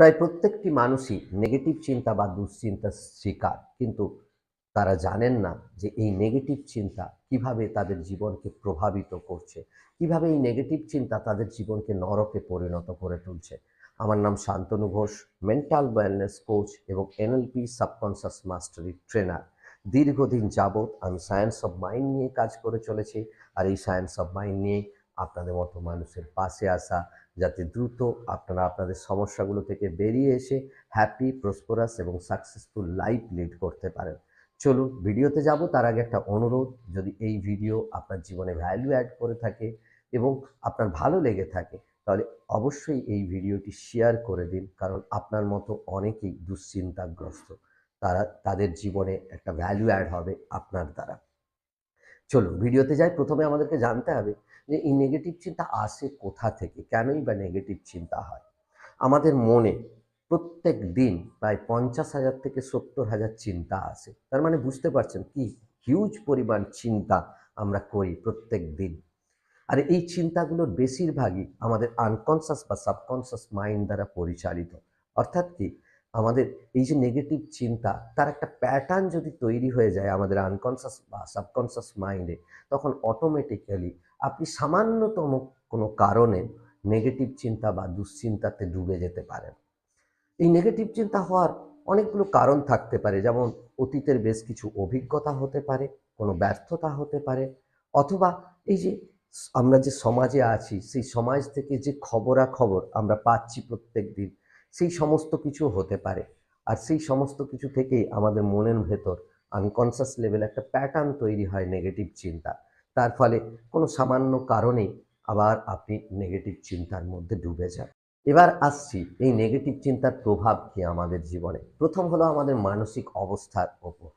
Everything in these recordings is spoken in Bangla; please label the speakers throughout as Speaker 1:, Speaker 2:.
Speaker 1: প্রায় প্রত্যেকটি মানুষই নেগেটিভ চিন্তা বা দুশ্চিন্তার শিকার। কিন্তু তারা জানেন না যে এই নেগেটিভ চিন্তা কীভাবে তাদের জীবনকে প্রভাবিত করছে, কীভাবে এই নেগেটিভ চিন্তা তাদের জীবনকে নরকে পরিণত করে তুলছে। আমার নাম Shantanu Ghosh mental wellness coach এবং এনএলপি সাবকনসিয়াস মাস্টারি ট্রেনার দীর্ঘদিন যাবৎ আমি সায়েন্স অফ মাইন্ড নিয়ে কাজ করে চলেছি। আর এই সায়েন্স অফ মাইন্ড নিয়ে আপনাদের মতো মানুষের পাশে আসা যাতে দ্রুত আপনারা আপনাদের সমস্যাগুলো থেকে বেরিয়ে এসে হ্যাপি প্রসপোরাস এবং সাকসেসফুল লাইফ লিড করতে পারেন। চলুন, ভিডিওতে যাব। তার আগে একটা অনুরোধ, যদি এই ভিডিও আপনার জীবনে ভ্যালু অ্যাড করে থাকে এবং আপনার ভালো লেগে থাকে, তাহলে অবশ্যই এই ভিডিওটি শেয়ার করে দিন, কারণ আপনার মতো অনেকেই দুশ্চিন্তাগ্রস্ত। তারা, তাদের জীবনে একটা ভ্যালু অ্যাড হবে আপনার দ্বারা। চলুন, ভিডিওতে যাই। প্রথমে আমাদেরকে জানতে হবে যে এই নেগেটিভ চিন্তা আসে কোথা থেকে? কেনই বা নেগেটিভ চিন্তা হয়? আমাদের মনে প্রত্যেক দিন প্রায় পঞ্চাশ হাজার থেকে সত্তর হাজার চিন্তা আসে। তার মানে বুঝতে পারছেন কি হিউজ পরিমাণ চিন্তা আমরা করি প্রত্যেক দিন। আর এই চিন্তাগুলোর বেশিরভাগই আমাদের আনকনসাস বা সাবকনসাস মাইন্ড দ্বারা পরিচালিত। অর্থাৎ কি আমাদের এই যে নেগেটিভ চিন্তা, তার একটা প্যাটার্ন যদি তৈরি হয়ে যায় আমাদের আনকনসাস বা সাবকনসাস মাইন্ডে তখন অটোমেটিক্যালি আপনি সামান্যতম কোনো কারণে নেগেটিভ চিন্তা বা দুশ্চিন্তাতে ডুবে যেতে পারেন। এই নেগেটিভ চিন্তা হওয়ার অনেকগুলো কারণ থাকতে পারে, যেমন অতীতের বেশ কিছু অভিজ্ঞতা হতে পারে, কোনো ব্যর্থতা হতে পারে, অথবা এই যে আমরা যে সমাজে আছি, সেই সমাজ থেকে যে খবরাখবর আমরা পাচ্ছি প্রত্যেক দিন, সেই সমস্ত কিছু হতে পারে। আর সেই সমস্ত কিছু থেকেই আমাদের মনের ভেতর আনকনসিয়াস লেভেল একটা প্যাটার্ন তৈরি হয় নেগেটিভ চিন্তা। তার ফলে কোনো সামান্য কারণেই আবার আপনি নেগেটিভ চিন্তার মধ্যে ডুবে যান। এবার আসছি এই নেগেটিভ চিন্তার প্রভাব কি আমাদের জীবনে? প্রথম হলো আমাদের মানসিক অবস্থার ওপর।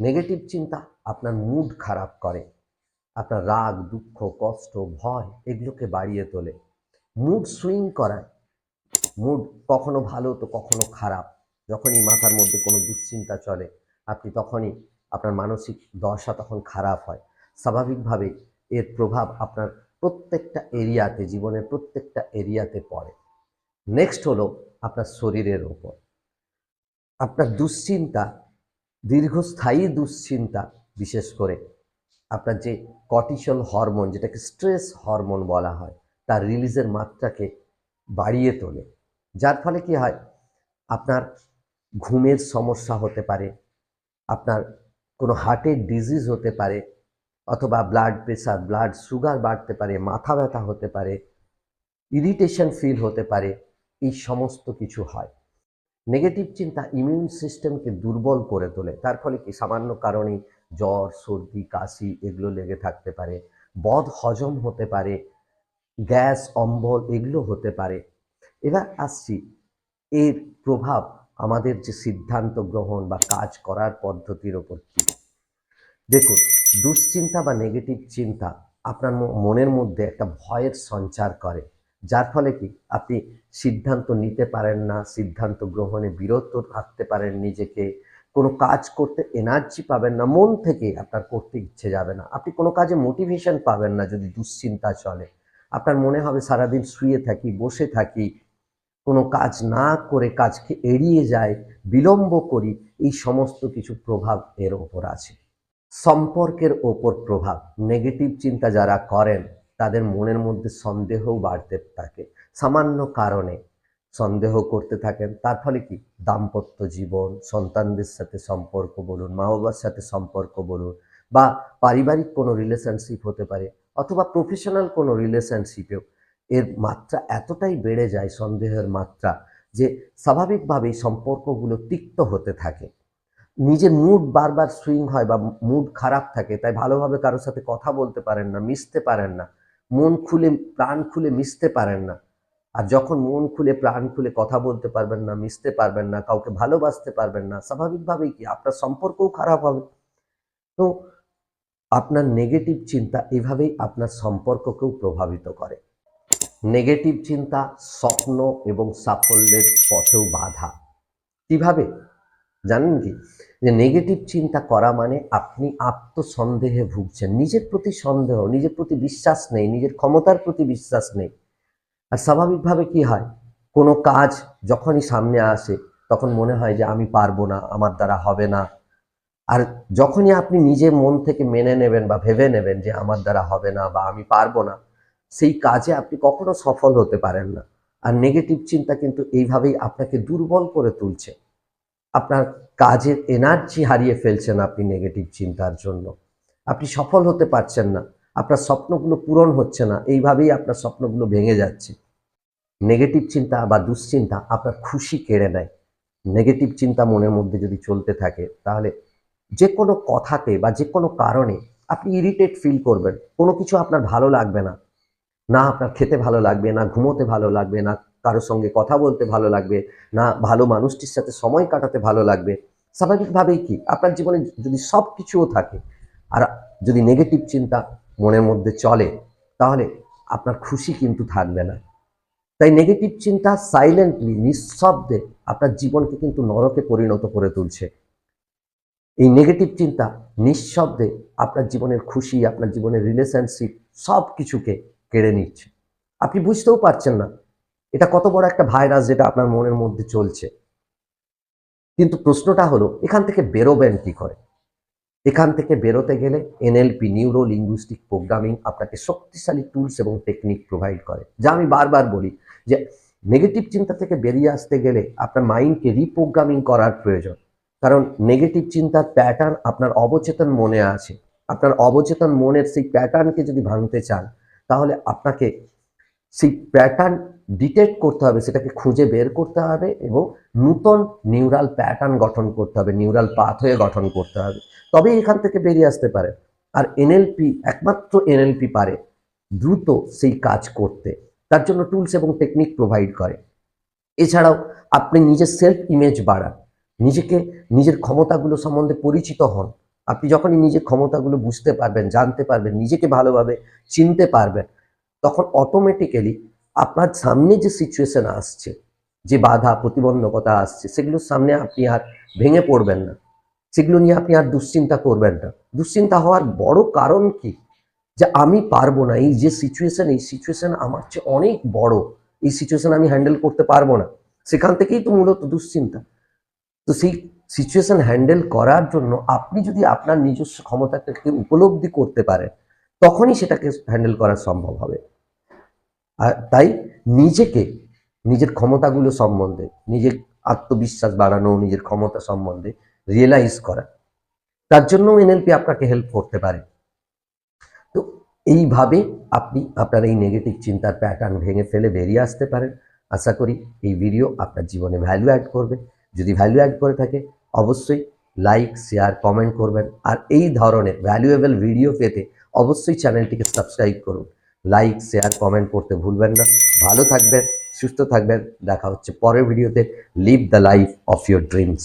Speaker 1: নেগেটিভ চিন্তা আপনার মুড খারাপ করে, আপনার রাগ, দুঃখ, কষ্ট, ভয় এগুলোকে বাড়িয়ে তোলে। মুড সুইং করায়। মুড কখনো ভালো তো কখনো খারাপ। যখনই মাথার মধ্যে কোনো দুশ্চিন্তা চলে, আপনি তখনই আপনার মানসিক দশা তখন খারাপ হয়। স্বাভাবিকভাবে এর প্রভাব আপনার প্রত্যেকটা এরিয়াতে, জীবনের প্রত্যেকটা এরিয়াতে পড়ে। নেক্সট হলো আপনার শরীরের ওপর। আপনার দুশ্চিন্তা, দীর্ঘস্থায়ী দুশ্চিন্তা, বিশেষ করে আপনার যে কর্টিসল হরমোন, যেটাকে স্ট্রেস হরমোন বলা হয়, তার রিলিজের মাত্রাকে বাড়িয়ে তোলে। যার ফলে কি হয়? আপনার ঘুমের সমস্যা হতে পারে, আপনার কোনো হার্টের ডিজিজ হতে পারে অথবা ব্লাড প্রেশার ব্লাড সুগার বাড়তে পারে, মাথা ব্যথা হতে পারে ইরিটেশন ফিল হতে পারে, এই সমস্ত কিছু হয়। নেগেটিভ চিন্তা ইমিউন সিস্টেমকে দুর্বল করে তোলে। তার ফলে কি? সামান্য কারণে জ্বর, সর্দি, কাশি এগুলো লেগে থাকতে পারে। বদ হজম হতে পারে, গ্যাস, অম্বল এগুলো হতে পারে। এবার আসছি, এর প্রভাব আমাদের যে সিদ্ধান্ত গ্রহণ বা কাজ করার পদ্ধতির ওপর কী? দেখুন দুশ্চিন্তা বা নেগেটিভ চিন্তা আপনার মনের মধ্যে একটা ভয়ের সঞ্চার করে। যার ফলে কি? আপনি সিদ্ধান্ত নিতে পারেন না, সিদ্ধান্ত গ্রহণে বিরত থাকতে পারেন নিজেকে। কোনো কাজ করতে এনার্জি পাবেন না, মন থেকে আপনার করতে ইচ্ছে যাবে না। আপনি কোনো কাজে মোটিভেশন পাবেন না যদি দুশ্চিন্তা চলে। আপনার মনে হবে সারাদিন শুয়ে থাকি, বসে থাকি, কোনো কাজ না করে কাজকে এড়িয়ে যায় বিলম্ব করি, এই সমস্ত কিছু প্রভাব এর ওপর আছে। সম্পর্কের ওপর প্রভাব নেগেটিভ চিন্তা যারা করেন, তাদের মনের মধ্যে সন্দেহও বাড়তে থাকে। সামান্য কারণে সন্দেহ করতে থাকেন। তার ফলে কি? দাম্পত্য জীবন, সন্তানদের সাথে সম্পর্ক বলুন মা বাবার সাথে সম্পর্ক বলুন, বা পারিবারিক কোনো রিলেশনশিপ হতে পারে, অথবা প্রফেশনাল কোনো রিলেশনশিপেও এর মাত্রা এতটাই বেড়ে যায়, সন্দেহের মাত্রা, যে স্বাভাবিকভাবেই সম্পর্কগুলো তিক্ত হতে থাকে। নিজের মুড বারবার সুইং হয় বা মুড খারাপ থাকে, তাই ভালোভাবে কারোর সাথে কথা বলতে পারেন না, মিশতে পারেন না, মন খুলে, প্রাণ খুলে মিশতে পারেন না। আর যখন মন খুলে, প্রাণ খুলে কথা বলতে পারবেন না, মিশতে পারবেন না, কাউকে ভালোবাসতে পারবেন না, স্বাভাবিকভাবেই কি আপনার সম্পর্কও খারাপ হবে? তো আপনার নেগেটিভ চিন্তা এভাবেই আপনার সম্পর্ককেও প্রভাবিত করে। নেগেটিভ চিন্তা স্বপ্ন এবং সাফল্যের পথেও বাধা। কীভাবে? জানেন কি? যে নেগেটিভ চিন্তা করা মানে আপনি আত্মসন্দেহে ভুগছেন। নিজের প্রতি সন্দেহ, নিজের প্রতি বিশ্বাস নেই, নিজের ক্ষমতার প্রতি বিশ্বাস নেই। আর স্বাভাবিকভাবে কি হয়? কোনো কাজ যখনই সামনে আসে, তখন মনে হয় যে আমি পারব না, আমার দ্বারা হবে না। আর যখনই আপনি নিজে মন থেকে মেনে নেবেন বা ভেবে নেবেন যে আমার দ্বারা হবে না বা আমি পারব না, সেই কাজে আপনি কখনো সফল হতে পারেন না। আর নেগেটিভ চিন্তা কিন্তু এইভাবেই আপনাকে দুর্বল করে তুলছে। আপনার কাজের এনার্জি হারিয়ে ফেলছেন আপনি নেগেটিভ চিন্তার জন্য। আপনি সফল হতে পারছেন না। আপনার স্বপ্নগুলো পূরণ হচ্ছে না। এইভাবেই আপনার স্বপ্নগুলো ভেঙে যাচ্ছে। নেগেটিভ চিন্তা বা দুশ্চিন্তা আপনার খুশি কেড়ে নেয়। নেগেটিভ চিন্তা মনের মধ্যে যদি চলতে থাকে, তাহলে যে কোনো কথাতে বা যে কোনো কারণে আপনি ইরিটেট ফিল করবেন। কোনো কিছু আপনার ভালো লাগবে না। না আপনার খেতে ভালো লাগবে না, ঘুমোতে ভালো লাগবে না কারোর সঙ্গে কথা বলতে ভালো লাগবে না, ভালো মানুষটির সাথে সময় কাটাতে ভালো লাগবে। স্বাভাবিকভাবেই কি? আপনার জীবনে যদি সব কিছুও থাকে আর যদি নেগেটিভ চিন্তা মনের মধ্যে চলে, তাহলে আপনার খুশি কিন্তু থাকবে না। তাই নেগেটিভ চিন্তা সাইলেন্টলি নিঃশব্দে আপনার জীবনকে কিন্তু নরকে পরিণত করে তুলছে। এই নেগেটিভ চিন্তা, নিঃশব্দে আপনার জীবনের খুশি, আপনার জীবনের রিলেশনশিপ সব কিছুকে কেড়ে নিচ্ছে। আপনি বুঝতেও পারছেন না এটা কত বড় একটা ভাইরাস যেটা আপনার মনের মধ্যে চলছে। কিন্তু প্রশ্নটা হলো, এখান থেকে বেরোবেন কি করে? এখান থেকে বেরোতে গেলে এনএলপি নিউরো লিঙ্গুইস্টিক প্রোগ্রামিং আপনাকে শক্তিশালী টুলস এবং টেকনিক প্রোভাইড করে। যা আমি বারবার বলি যে নেগেটিভ চিন্তা থেকে বেরিয়ে আসতে গেলে আপনার মাইন্ডকে রিপ্রোগ্রামিং করার প্রয়োজন। কারণ নেগেটিভ চিন্তার প্যাটার্ন আপনার অবচেতন মনে আছে। আপনার অবচেতন মনের সেই প্যাটার্নকে যদি ভাঙতে চান, তাহলে আপনাকে সেই প্যাটার্ন ডিটেক্ট করতে হবে, সেটাকে খুঁজে বের করতে হবে এবং নূতন নিউরাল প্যাটার্ন গঠন করতে হবে নিউরাল পাথওয়ে গঠন করতে হবে। তবেই এখান থেকে বেরিয়ে আসতে পারে। আর এনএলপি একমাত্র এনএলপি পারে দ্রুত সেই কাজ করতে। তার জন্য টুলস এবং টেকনিক প্রোভাইড করে। এছাড়াও আপনি নিজের সেলফ ইমেজ বাড়ান। নিজেকে, নিজের ক্ষমতাগুলো সম্বন্ধে পরিচিত হন। আপনি যখনই নিজের ক্ষমতাগুলো বুঝতে পারবেন, জানতে পারবেন, নিজেকে ভালোভাবে চিনতে পারবেন, তখন অটোমেটিক্যালি আপনার সামনে যে সিচুয়েশন আসছে, যে বাধা, প্রতিবন্ধকতা আসছে, সেগুলোর সামনে আপনি আর ভেঙে পড়বেন না। সেগুলো নিয়ে আপনি আর দুশ্চিন্তা করবেন না। দুশ্চিন্তা হওয়ার বড় কারণ কি? যে আমি পারব না। এই যে সিচুয়েশন এই সিচুয়েশন আমার চেয়ে অনেক বড়। এই সিচুয়েশন আমি হ্যান্ডেল করতে পারব না। সেখান থেকেই তো মূলত দুশ্চিন্তা। তো সেই সিচুয়েশন হ্যান্ডেল করার জন্য আপনি যদি আপনার নিজস্ব ক্ষমতাটাকে উপলব্ধি করতে পারেন, তখনই সেটাকে হ্যান্ডেল করা সম্ভব হবে। আর তাই নিজেকে, নিজের ক্ষমতাগুলো সম্বন্ধে, নিজের আত্মবিশ্বাস বাড়ানো, নিজের ক্ষমতা সম্বন্ধে রিয়েলাইজ করা। তার জন্য এনএলপি আপনাকে হেল্প করতে পারে। তো এইভাবে আপনি আপনার এই নেগেটিভ চিন্তার প্যাটার্ন ভেঙে ফেলে বেরিয়ে আসতে পারেন। আশা করি এই ভিডিও আপনার জীবনে ভ্যালু অ্যাড করবে। যদি ভ্যালু অ্যাড করে থাকে, অবশ্যই লাইক শেয়ার কমেন্ট করবেন। আর এই ধরনের ভ্যালুয়েবল ভিডিও পেতে অবশ্যই চ্যানেলটিকে সাবস্ক্রাইব করুন। লাইক শেয়ার কমেন্ট করতে ভুলবেন না। ভালো থাকবেন, সুস্থ থাকবেন। দেখা হচ্ছে পরের ভিডিওতে live the life of your dreams